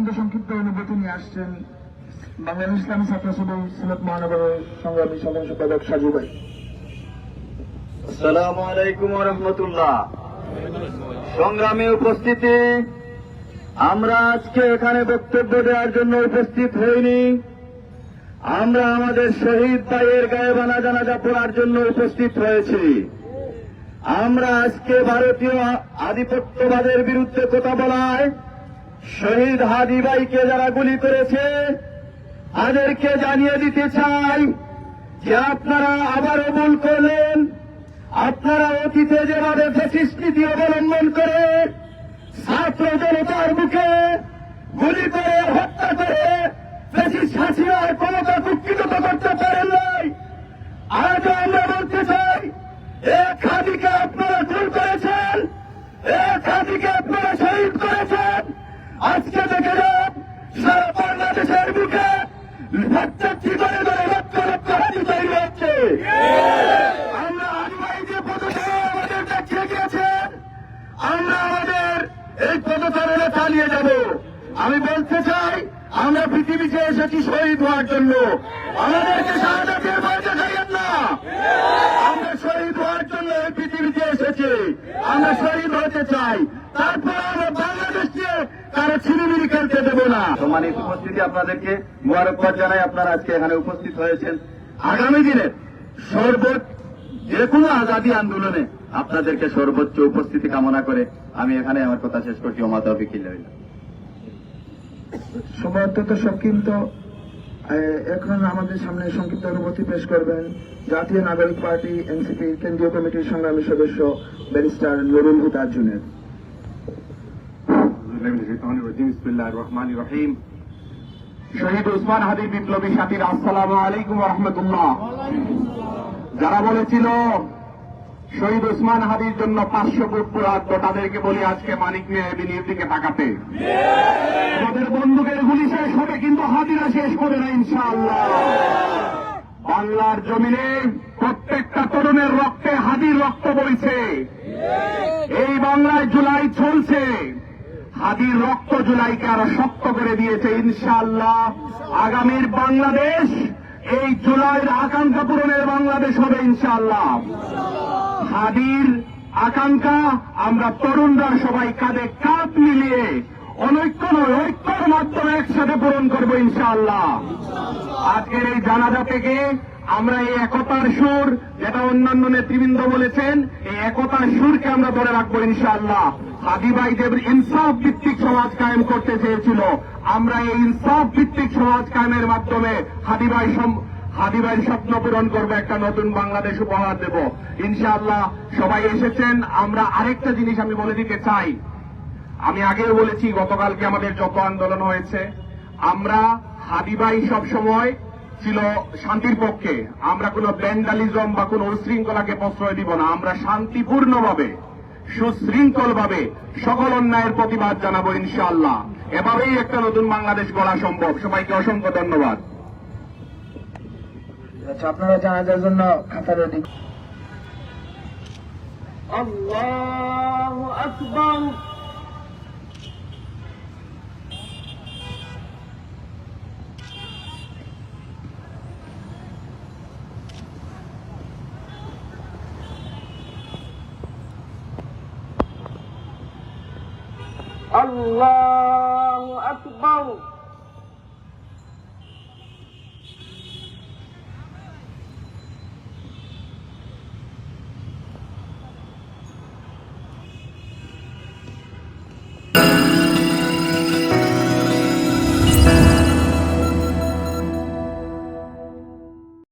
অত্যন্ত সংক্ষিপ্ত অনুভূতি নিয়ে আসছেন বাংলাদেশ ইসলামী ছাত্র সদয় সিলেট মহানগরের সংগ্রামী সাধারণ সম্পাদক সাজু ভাই। আসসালামু আলাইকুম রহমতুল্লাহ। সংগ্রামে উপস্থিতি, আমরা আজকে এখানে বক্তব্য দেওয়ার জন্য উপস্থিত হইনি। আমরা আমাদের শহীদ ভাইয়ের গায়ে বানা জানাজা পড়ার জন্য উপস্থিত হয়েছি। আমরা আজকে ভারতীয় আধিপত্যবাদের বিরুদ্ধে কথা বলায় শহীদ হাদি ভাইকে যারা গুলি করেছে, তাদেরকে জানিয়ে দিতে চাই যে আপনারা আবারও ভুল করলেন। আপনারা অতীতে যেভাবে ফেসিস অবলম্বন করে ছাত্র জনতার মুখে গুলি করে, হত্যা করে ফেসিস হাসিনার ক্ষমতা কুক্ষিত করতে পারেন নাই। আজও আমরা বলতে চাই, এক খাদিকে আপনারা খুন করেছেন, এক খাদিকে আপনারা আজকে যান, সারা বাংলাদেশের হচ্ছে। আমরা আমাদের আমি বলতে চাই, আমরা পৃথিবীতে এসেছি শহীদ হওয়ার জন্য। আমাদেরকে শাহাদাতের ভয় না আমরা শহীদ হওয়ার জন্য এই পৃথিবীতে এসেছি আমরা শহীদ হতে চাই তারপর আমরা বাংলাদেশকে কারও ছিনিমিনি খেলতে দেব না। সম্মানিত উপস্থিতি আপনাদেরকে মোবারকবাদ জানাই। আপনারা আজকে এখানে উপস্থিত হয়েছেন। আগামী দিনে সর্বোচ্চ যে কোনো আজাদী আন্দোলনে আপনাদেরকে সর্বোচ্চ উপস্থিতি কামনা করে আমি এখানে আমার কথা শেষ করছি। ওমা তৌফিক। সময় অত্যন্ত সংক্ষিপ্ত এখন আমাদের সামনে সংক্ষিপ্ত অনুভূতি পেশ করবেন জাতীয় নাগরিক পার্টি এনসিপির কেন্দ্রীয় কমিটির সংগ্রামী সদস্য ব্যারিস্টার নুরুল হুদা জুনের যারা বলেছিল শহীদ উসমান হাদির জন্য পাঁচশো ফুট পুরাত্ম তাদেরকে বলি আজকে মানিক মিয়া এভিনিউর দিকে তাকাতে। আমাদের বন্দুকের গুলি শেষ হবে, কিন্তু হাদিরা শেষ হবে না, ইনশাআল্লাহ। বাংলার জমিনে প্রত্যেকটা তরুণের রক্তে হাদির রক্ত বইছে। এই বাংলায় জুলাই চলছে। হাদির রক্ত জুলাইকে আরও শক্ত করে দিয়েছে, ইনশাআল্লাহ। আগামীর বাংলাদেশ, এই জুলাইয়ের আকাঙ্ক্ষা পূরণের বাংলাদেশ হবে, ইনশাআল্লাহ। হাদির আকাঙ্ক্ষা, আমরা তরুণরা সবাই কাঁধে কাঁধ মিলিয়ে অনৈক্য নয়, ঐক্যর মাধ্যমে একসাথে পূরণ করব, ইনশাআল্লাহ। আজকের এই জানাজা থেকে আমরা এই একতার সুর যেটা অন্যান্য নেতৃবৃন্দ বলেছেন, এই একতার সুরকে আমরা ধরে রাখব ইনশাআল্লাহ। হাদিবাই দেব ইনসাফ ভিত্তিক সমাজ কায়েম করতে চেয়েছিল, আমরা এই ইনসাফ ভিত্তিক সমাজ কায়েমের মাধ্যমে হাদিবাই হাদিবাইয়ের স্বপ্ন পূরণ করব, একটা নতুন বাংলাদেশ উপহার দেব। ইনশাআল্লাহ সবাই এসেছেন, আমরা আরেকটা জিনিস আমি বলে দিতে চাই। আমি আগেও বলেছি, গতকালকে আমাদের যত আন্দোলন হয়েছে, আমরা হাদিবাই সব সময় ছিল শান্তির পক্ষে। আমরা কোনো ব্যান্ডালিজম বা কোনো উশৃঙ্খলাকে প্রশ্রয় দিব না। আমরা শান্তিপূর্ণভাবে সুশৃঙ্খলভাবে সকল অন্যায়ের প্রতিবাদ জানাব ইনশাআল্লাহ। এভাবেই একটা নতুন বাংলাদেশ গড়া সম্ভব। সবাইকে অসংখ্য ধন্যবাদ। আচ্ছা আপনারা জানাজার জন্য খাতা রেডি আল্লাহ আকবর। الله أكبر.